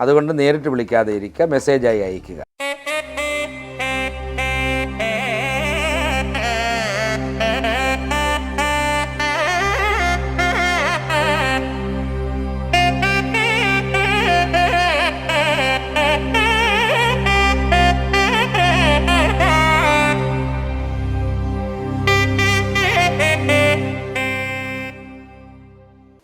അതുകൊണ്ട് നേരിട്ട് വിളിക്കാതെ ഇരിക്കുക മെസ്സേജായി അയക്കുക.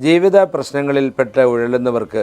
ജീവിത പ്രശ്നങ്ങളിൽപ്പെട്ട് ഉഴലുന്നവർക്ക്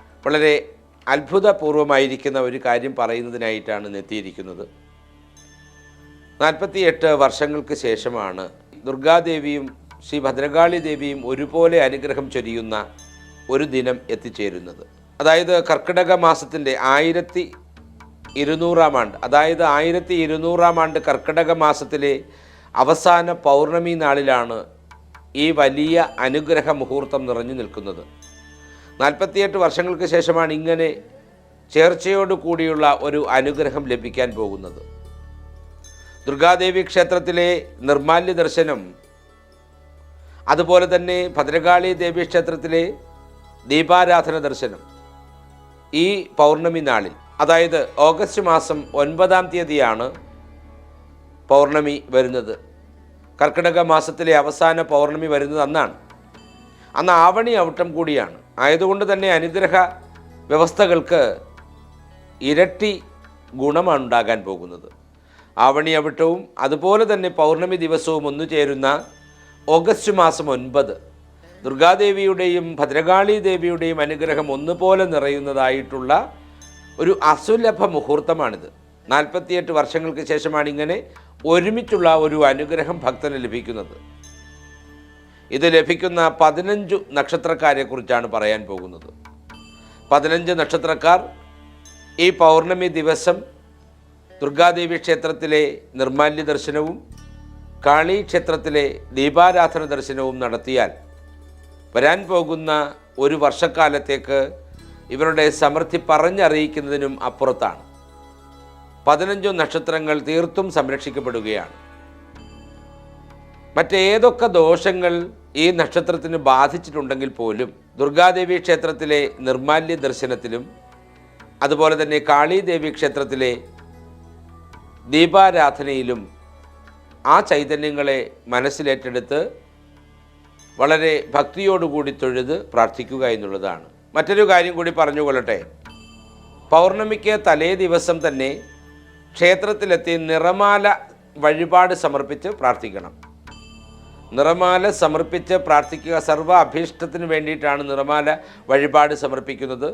വളരെ അത്ഭുതപൂർവമായിരിക്കുന്ന ഒരു കാര്യം പറയുന്നതിനായിട്ടാണ് എത്തിയിരിക്കുന്നത്. നാൽപ്പത്തിയെട്ട് വർഷങ്ങൾക്ക് ശേഷമാണ് ദുർഗാദേവിയും ശ്രീ ഭദ്രകാളി ദേവിയും ഒരുപോലെ അനുഗ്രഹം ചൊരിയുന്ന ഒരു ദിനം എത്തിച്ചേരുന്നത്. അതായത് കർക്കിടക മാസത്തിന്റെ ആയിരത്തി ഇരുന്നൂറാം ആണ്ട് അതായത് ആയിരത്തി ഇരുന്നൂറാം ആണ്ട് കർക്കിടക മാസത്തിലെ അവസാന പൗർണമി നാളിലാണ് ഈ വലിയ അനുഗ്രഹ മുഹൂർത്തം നിറഞ്ഞു നിൽക്കുന്നത്. നാൽപ്പത്തിയെട്ട് വർഷങ്ങൾക്ക് ശേഷമാണ് ഇങ്ങനെ ചേർച്ചയോടു കൂടിയുള്ള ഒരു അനുഗ്രഹം ലഭിക്കാൻ പോകുന്നത്. ദുർഗാദേവി ക്ഷേത്രത്തിലെ നിർമാല്യ ദർശനം അതുപോലെ തന്നെ ഭദ്രകാളി ദേവി ക്ഷേത്രത്തിലെ ദീപാരാധന ദർശനം ഈ പൗർണമി നാളിൽ. അതായത് ഓഗസ്റ്റ് മാസം ഒൻപതാം തീയതിയാണ് പൗർണമി വരുന്നത്. കർക്കിടക മാസത്തിലെ അവസാന പൗർണമി വരുന്നത് അന്നാണ്. അന്ന് ആവണി ഔട്ടം കൂടിയാണ്. ആയതുകൊണ്ട് തന്നെ അനുഗ്രഹ വ്യവസ്ഥകൾക്ക് ഇരട്ടി ഗുണമാണ് ഉണ്ടാകാൻ പോകുന്നത്. ആവണി അവിട്ടവും അതുപോലെ തന്നെ പൗർണമി ദിവസവും ഒന്നു ചേരുന്ന ഓഗസ്റ്റ് മാസം ഒൻപത് ദുർഗാദേവിയുടെയും ഭദ്രകാളി ദേവിയുടെയും അനുഗ്രഹം ഒന്നുപോലെ നിറയുന്നതായിട്ടുള്ള ഒരു അസുലഭ മുഹൂർത്തമാണിത്. നാൽപ്പത്തിയെട്ട് വർഷങ്ങൾക്ക് ശേഷമാണ് ഇങ്ങനെ ഒരുമിച്ചുള്ള ഒരു അനുഗ്രഹം ഭക്തന് ലഭിക്കുന്നത്. ഇത് ലഭിക്കുന്ന പതിനഞ്ചു നക്ഷത്രക്കാരെക്കുറിച്ചാണ് പറയാൻ പോകുന്നത്. പതിനഞ്ച് നക്ഷത്രക്കാർ ഈ പൗർണമി ദിവസം ദുർഗാദേവി ക്ഷേത്രത്തിലെ നിർമാല്യ ദർശനവും കാളി ക്ഷേത്രത്തിലെ ദീപാരാധന ദർശനവും നടത്തിയാൽ വരാൻ പോകുന്ന ഒരു വർഷക്കാലത്തേക്ക് ഇവരുടെ സമൃദ്ധി പറഞ്ഞറിയിക്കുന്നതിനും അപ്പുറത്താണ്. പതിനഞ്ചു നക്ഷത്രങ്ങൾ തീർത്തും സംരക്ഷിക്കപ്പെടുകയാണ്. മറ്റേതൊക്കെ ദോഷങ്ങൾ ഈ നക്ഷത്രത്തിന് ബാധിച്ചിട്ടുണ്ടെങ്കിൽ പോലും ദുർഗാദേവി ക്ഷേത്രത്തിലെ നിർമാല്യ ദർശനത്തിലും അതുപോലെ തന്നെ കാളീദേവി ക്ഷേത്രത്തിലെ ദീപാരാധനയിലും ആ ചൈതന്യങ്ങളെ മനസ്സിലേറ്റെടുത്ത് വളരെ ഭക്തിയോടുകൂടി തൊഴുത് പ്രാർത്ഥിക്കുക എന്നുള്ളതാണ്. മറ്റൊരു കാര്യം കൂടി പറഞ്ഞുകൊള്ളട്ടെ. പൗർണമിക്ക് തലേ ദിവസം തന്നെ ക്ഷേത്രത്തിലെത്തി നിറമാല വഴിപാട് സമർപ്പിച്ച് പ്രാർത്ഥിക്കണം. നിറമാല സമർപ്പിച്ച് പ്രാർത്ഥിക്കുക. സർവ അഭീഷ്ടത്തിന് വേണ്ടിയിട്ടാണ് നിറമാല വഴിപാട് സമർപ്പിക്കുന്നത്.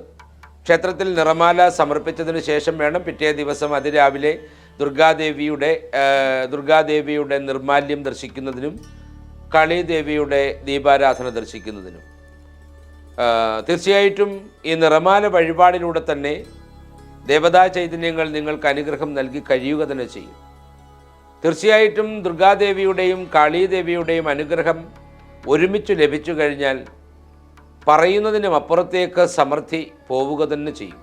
ക്ഷേത്രത്തിൽ നിറമാല സമർപ്പിച്ചതിന് ശേഷം വേണം പിറ്റേ ദിവസം അതിരാവിലെ ദുർഗാദേവിയുടെ ദുർഗാദേവിയുടെ നിർമാല്യം ദർശിക്കുന്നതിനും കളിദേവിയുടെ ദീപാരാധന ദർശിക്കുന്നതിനും. തീർച്ചയായിട്ടും ഈ നിറമാല വഴിപാടിലൂടെ തന്നെ ദേവതാ ചൈതന്യങ്ങൾ നിങ്ങൾക്ക് അനുഗ്രഹം നൽകി കഴിയുക തന്നെ ചെയ്യും. തീർച്ചയായിട്ടും ദുർഗാദേവിയുടെയും കാളീദേവിയുടെയും അനുഗ്രഹം ഒരുമിച്ച് ലഭിച്ചു കഴിഞ്ഞാൽ പറയുന്നതിനും അപ്പുറത്തേക്ക് സമൃദ്ധി പോവുക തന്നെ ചെയ്യും.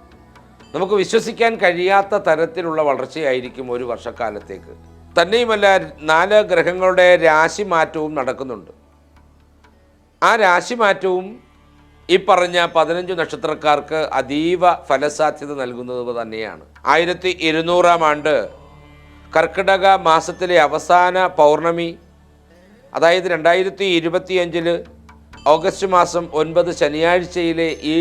നമുക്ക് വിശ്വസിക്കാൻ കഴിയാത്ത തരത്തിലുള്ള വളർച്ചയായിരിക്കും ഒരു വർഷക്കാലത്തേക്ക്. തന്നെയുമല്ല നാല് ഗ്രഹങ്ങളുടെ രാശി മാറ്റവും നടക്കുന്നുണ്ട്. ആ രാശി മാറ്റവും ഈ പറഞ്ഞ പതിനഞ്ച് നക്ഷത്രക്കാർക്ക് അതീവ ഫലസാധ്യത നൽകുന്നത് തന്നെയാണ്. ആയിരത്തി ഇരുന്നൂറാം ആണ്ട് കർക്കിടക മാസത്തിലെ അവസാന പൗർണമി അതായത് രണ്ടായിരത്തി ഇരുപത്തിയഞ്ചിൽ ഓഗസ്റ്റ് മാസം ഒൻപത് ശനിയാഴ്ചയിലെ ഈ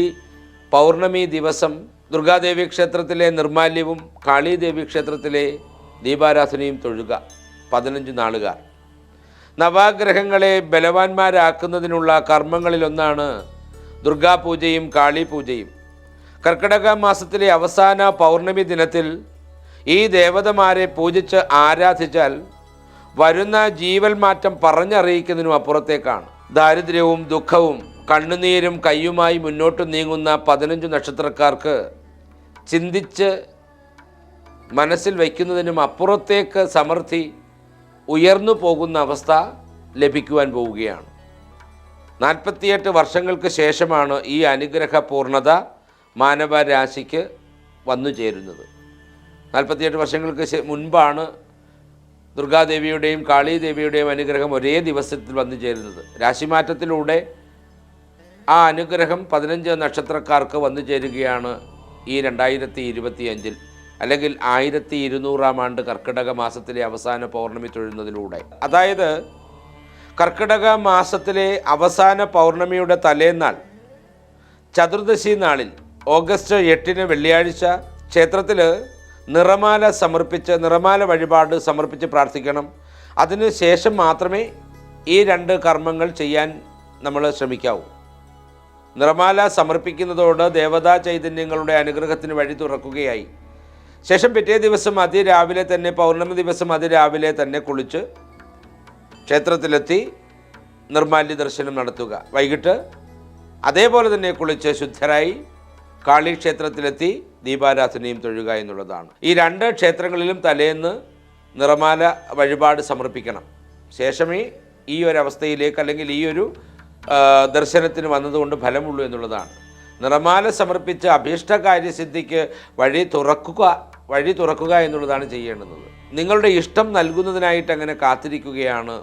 പൗർണമി ദിവസം ദുർഗാദേവി ക്ഷേത്രത്തിലെ നിർമാല്യവും കാളീദേവി ക്ഷേത്രത്തിലെ ദീപാരാധനയും തൊഴുക പതിനഞ്ച് നാളുകാർ. നവാഗ്രഹങ്ങളെ ബലവാന്മാരാക്കുന്നതിനുള്ള കർമ്മങ്ങളിലൊന്നാണ് ദുർഗാപൂജയും കാളിപൂജയും. കർക്കിടക മാസത്തിലെ അവസാന പൗർണമി ദിനത്തിൽ ഈ ദേവതമാരെ പൂജിച്ച് ആരാധിച്ചാൽ വരുന്ന ജീവൽ മാറ്റം പറഞ്ഞറിയിക്കുന്നതിനും അപ്പുറത്തേക്കാണ്. ദാരിദ്ര്യവും ദുഃഖവും കണ്ണുനീരും കയ്യുമായി മുന്നോട്ട് നീങ്ങുന്ന പതിനഞ്ച് നക്ഷത്രക്കാർക്ക് ചിന്തിച്ച് മനസ്സിൽ വയ്ക്കുന്നതിനും അപ്പുറത്തേക്ക് സമൃദ്ധി ഉയർന്നു പോകുന്ന അവസ്ഥ ലഭിക്കുവാൻ പോവുകയാണ്. നാൽപ്പത്തിയെട്ട് വർഷങ്ങൾക്ക് ശേഷമാണ് ഈ അനുഗ്രഹ പൂർണത മാനവരാശിക്ക് വന്നു ചേരുന്നത് നാൽപ്പത്തിയെട്ട് വർഷങ്ങൾക്ക് മുൻപാണ് ദുർഗാദേവിയുടെയും കാളീദേവിയുടെയും അനുഗ്രഹം ഒരേ ദിവസത്തിൽ വന്നു ചേരുന്നത്. രാശിമാറ്റത്തിലൂടെ ആ അനുഗ്രഹം പതിനഞ്ച് നക്ഷത്രക്കാർക്ക് വന്നു ചേരുകയാണ് ഈ രണ്ടായിരത്തി ഇരുപത്തിയഞ്ചിൽ അല്ലെങ്കിൽ ആയിരത്തി ഇരുന്നൂറാം ആണ്ട് കർക്കിടക മാസത്തിലെ അവസാന പൗർണമി തൊഴുന്നതിലൂടെ. അതായത് കർക്കിടക മാസത്തിലെ അവസാന പൗർണമിയുടെ തലേന്നാൾ ചതുർദശി നാളിൽ ഓഗസ്റ്റ് എട്ടിന് വെള്ളിയാഴ്ച ക്ഷേത്രത്തിൽ നിറമാല സമർപ്പിച്ച് നിറമാല വഴിപാട് സമർപ്പിച്ച് പ്രാർത്ഥിക്കണം. അതിന് ശേഷം മാത്രമേ ഈ രണ്ട് കർമ്മങ്ങൾ ചെയ്യാൻ നമ്മൾ ശ്രമിക്കാവൂ. നിറമാല സമർപ്പിക്കുന്നതോട് ദേവതാ ചൈതന്യങ്ങളുടെ അനുഗ്രഹത്തിന് വഴി തുറക്കുകയായി. ശേഷം പിറ്റേ ദിവസം അതിരാവിലെ തന്നെ പൗർണമി ദിവസം അതിരാവിലെ തന്നെ കുളിച്ച് ക്ഷേത്രത്തിലെത്തി നിർമാല്യ ദർശനം നടത്തുക. വൈകിട്ട് അതേപോലെ തന്നെ കുളിച്ച് ശുദ്ധരായി കാളി ക്ഷേത്രത്തിലെത്തി ദീപാരാധനയും തൊഴുക എന്നുള്ളതാണ്. ഈ രണ്ട് ക്ഷേത്രങ്ങളിലും തലേന്ന് നിറമാല വഴിപാട് സമർപ്പിക്കണം. ശേഷമേ ഈ ഒരു അവസ്ഥയിലേക്ക് അല്ലെങ്കിൽ ഈ ഒരു ദർശനത്തിന് വന്നതുകൊണ്ട് ഫലമുള്ളൂ എന്നുള്ളതാണ്. നിറമാല സമർപ്പിച്ച് അഭീഷ്ടകാര്യസിദ്ധിക്ക് വഴി തുറക്കുക വഴി തുറക്കുക എന്നുള്ളതാണ് ചെയ്യേണ്ടുന്നത്. നിങ്ങളുടെ ഇഷ്ടം നൽകുന്നതിനായിട്ട് അങ്ങനെ കാത്തിരിക്കുകയാണ്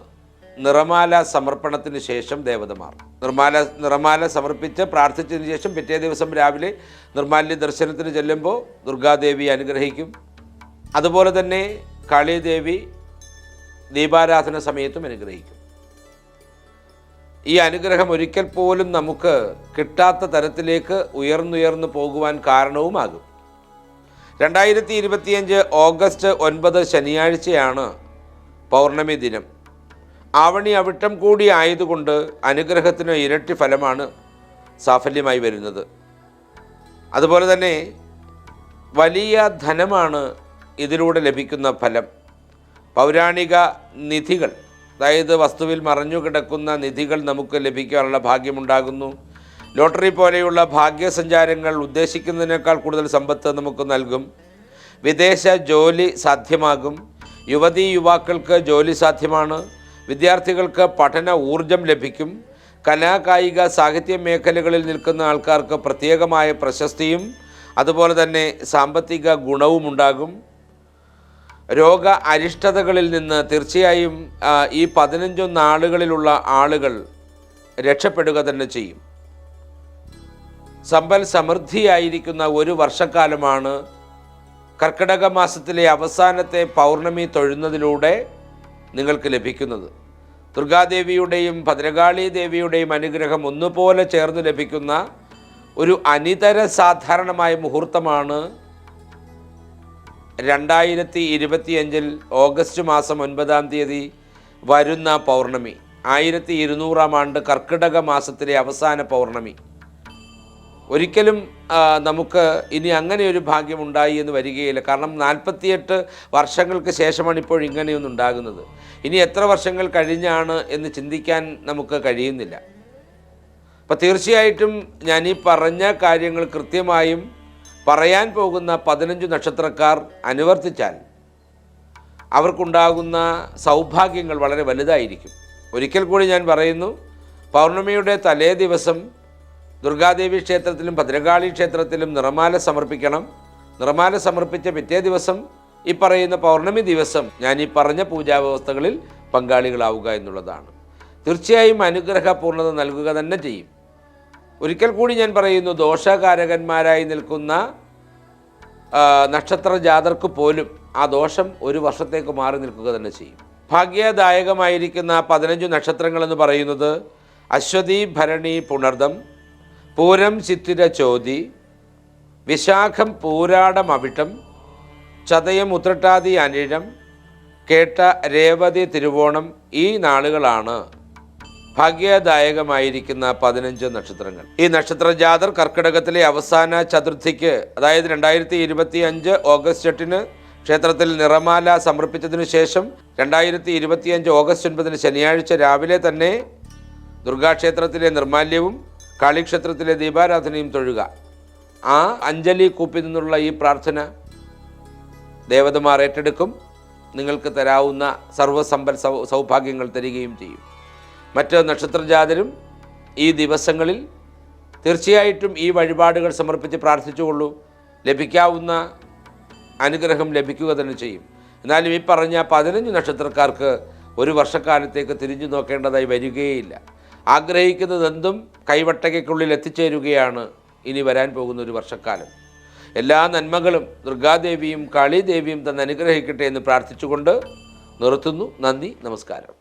നിറമാല സമർപ്പണത്തിന് ശേഷം ദേവതമാർ നിർമാല നിറമാല സമർപ്പിച്ച് പ്രാർത്ഥിച്ചതിന് ശേഷം പിറ്റേ ദിവസം രാവിലെ നിർമാല്യ ദർശനത്തിന് ചെല്ലുമ്പോൾ ദുർഗാദേവി അനുഗ്രഹിക്കും. അതുപോലെ തന്നെ കാളിദേവി ദീപാരാധന സമയത്തും അനുഗ്രഹിക്കും. ഈ അനുഗ്രഹം ഒരിക്കൽ പോലും നമുക്ക് കിട്ടാത്ത തരത്തിലേക്ക് ഉയർന്നുയർന്നു പോകുവാൻ കാരണവുമാകും. രണ്ടായിരത്തി ഇരുപത്തിയഞ്ച് ഓഗസ്റ്റ് ഒൻപത് ശനിയാഴ്ചയാണ് പൗർണമി ദിനം. ആവണി അവിട്ടം കൂടി ആയതുകൊണ്ട് അനുഗ്രഹത്തിന് ഇരട്ടി ഫലമാണ് സാഫല്യമായി വരുന്നത്. അതുപോലെ തന്നെ വലിയ ധനമാണ് ഇതിലൂടെ ലഭിക്കുന്ന ഫലം. പൗരാണിക നിധികൾ അതായത് വസ്തുവിൽ മറഞ്ഞു കിടക്കുന്ന നിധികൾ നമുക്ക് ലഭിക്കാനുള്ള ഭാഗ്യമുണ്ടാകുന്നു. ലോട്ടറി പോലെയുള്ള ഭാഗ്യസഞ്ചാരങ്ങൾ ഉദ്ദേശിക്കുന്നതിനേക്കാൾ കൂടുതൽ സമ്പത്ത് നമുക്ക് നൽകും. വിദേശ ജോലി സാധ്യമാകും. യുവതീ യുവാക്കൾക്ക് ജോലി സാധ്യമാണ്. വിദ്യാർത്ഥികൾക്ക് പഠന ഊർജം ലഭിക്കും. കലാകായിക സാഹിത്യ മേഖലകളിൽ നിൽക്കുന്ന ആൾക്കാർക്ക് പ്രത്യേകമായ പ്രശസ്തിയും അതുപോലെ തന്നെ സാമ്പത്തിക ഗുണവും ഉണ്ടാകും. രോഗ അരിഷ്ടതകളിൽ നിന്ന് തീർച്ചയായും ഈ പതിനഞ്ചു നാളുകളിലുള്ള ആളുകൾ രക്ഷപ്പെടുക തന്നെ ചെയ്യും. സമ്പൽ സമൃദ്ധിയായിരിക്കുന്ന ഒരു വർഷക്കാലമാണ് കർക്കിടക മാസത്തിലെ അവസാനത്തെ പൗർണമി തൊഴുന്നതിലൂടെ നിങ്ങൾക്ക് ലഭിക്കുന്നത്. ദുർഗാദേവിയുടെയും ഭദ്രകാളി ദേവിയുടെയും അനുഗ്രഹം ഒന്നുപോലെ ചേർന്ന് ലഭിക്കുന്ന ഒരു അനിതര സാധാരണമായ മുഹൂർത്തമാണ് രണ്ടായിരത്തി ഇരുപത്തിയഞ്ചിൽ ഓഗസ്റ്റ് മാസം ഒൻപതാം തീയതി വരുന്ന പൗർണമി. ആയിരത്തി ഇരുന്നൂറാം ആണ്ട് കർക്കിടക മാസത്തിലെ അവസാന പൗർണമി. ഒരിക്കലും നമുക്ക് ഇനി അങ്ങനെ ഒരു ഭാഗ്യം ഉണ്ടായി എന്ന് വരികയില്ല. കാരണം നാൽപ്പത്തിയെട്ട് വർഷങ്ങൾക്ക് ശേഷമാണ് ഇപ്പോൾ ഇങ്ങനെയൊന്നും ഉണ്ടാകുന്നത്. ഇനി എത്ര വർഷങ്ങൾ കഴിഞ്ഞാണ് എന്ന് ചിന്തിക്കാൻ നമുക്ക് കഴിയുന്നില്ല. അപ്പോൾ തീർച്ചയായിട്ടും ഞാൻ ഈ പറഞ്ഞ കാര്യങ്ങൾ കൃത്യമായും പറയാൻ പോകുന്ന പതിനഞ്ച് നക്ഷത്രക്കാർ അനുവർത്തിച്ചാൽ അവർക്കുണ്ടാകുന്ന സൗഭാഗ്യങ്ങൾ വളരെ വലുതായിരിക്കും. ഒരിക്കൽ കൂടി ഞാൻ പറയുന്നു പൗർണമിയുടെ തലേ ദിവസം ദുർഗാദേവി ക്ഷേത്രത്തിലും ഭദ്രകാളി ക്ഷേത്രത്തിലും നിറമാല സമർപ്പിക്കണം. നിറമാല സമർപ്പിച്ച പിറ്റേ ദിവസം ഈ പറയുന്ന പൗർണമി ദിവസം ഞാൻ ഈ പറഞ്ഞ പൂജാവ്യവസ്ഥകളിൽ പങ്കാളികളാവുക എന്നുള്ളതാണ്. തീർച്ചയായും അനുഗ്രഹ പൂർണത നൽകുക തന്നെ ചെയ്യും. ഒരിക്കൽ കൂടി ഞാൻ പറയുന്നു ദോഷകാരകന്മാരായി നിൽക്കുന്ന നക്ഷത്ര ജാതർക്ക് പോലും ആ ദോഷം ഒരു വർഷത്തേക്ക് മാറി നിൽക്കുക തന്നെ ചെയ്യും. ഭാഗ്യദായകമായിരിക്കുന്ന പതിനഞ്ച് നക്ഷത്രങ്ങളെന്ന് പറയുന്നത് അശ്വതി ഭരണി പുണർദം. പൂരം ചിത്തിര ചോതി വിശാഖം പൂരാടം അവിട്ടം ചതയം ഉത്രട്ടാതി അനിഴം കേട്ട രേവതി തിരുവോണം ഈ നാളുകളാണ് ഭാഗ്യദായകമായിരിക്കുന്ന പതിനഞ്ച് നക്ഷത്രങ്ങൾ. ഈ നക്ഷത്ര ജാതർ കർക്കിടകത്തിലെ അവസാന ചതുർത്ഥിക്ക് അതായത് രണ്ടായിരത്തി ഇരുപത്തി അഞ്ച് ഓഗസ്റ്റ് എട്ടിന് ക്ഷേത്രത്തിൽ നിറമാല സമർപ്പിച്ചതിനു ശേഷം രണ്ടായിരത്തി ഇരുപത്തിയഞ്ച് ഓഗസ്റ്റ് ഒൻപതിന് ശനിയാഴ്ച രാവിലെ തന്നെ ദുർഗാക്ഷേത്രത്തിലെ നിർമാല്യവും കാളിക്ഷേത്രത്തിലെ ദീപാരാധനയും തൊഴുക. ആ അഞ്ജലി കൂപ്പിൽ നിന്നുള്ള ഈ പ്രാർത്ഥന ദേവതമാർ ഏറ്റെടുക്കും. നിങ്ങൾക്ക് തരാവുന്ന സർവസമ്പൽ സൗഭാഗ്യങ്ങൾ തരികയും ചെയ്യും. മറ്റ് നക്ഷത്രജാതരും ഈ ദിവസങ്ങളിൽ തീർച്ചയായിട്ടും ഈ വഴിപാടുകൾ സമർപ്പിച്ച് പ്രാർത്ഥിച്ചുകൊള്ളൂ. ലഭിക്കാവുന്ന അനുഗ്രഹം ലഭിക്കുക തന്നെ ചെയ്യും. എന്നാലും ഈ പറഞ്ഞ പതിനഞ്ച് നക്ഷത്രക്കാർക്ക് ഒരു വർഷക്കാലത്തേക്ക് തിരിഞ്ഞു നോക്കേണ്ടതായി വരികയില്ല. ആഗ്രഹിക്കുന്നതെന്തും കൈവട്ടകയ്ക്കുള്ളിൽ എത്തിച്ചേരുകയാണ് ഇനി വരാൻ പോകുന്ന ഒരു വർഷക്കാലം. എല്ലാ നന്മകളും ദുർഗാദേവിയും കാളിദേവിയും തന്നെ അനുഗ്രഹിക്കട്ടെ എന്ന് പ്രാർത്ഥിച്ചുകൊണ്ട് നിർത്തുന്നു. നന്ദി നമസ്കാരം.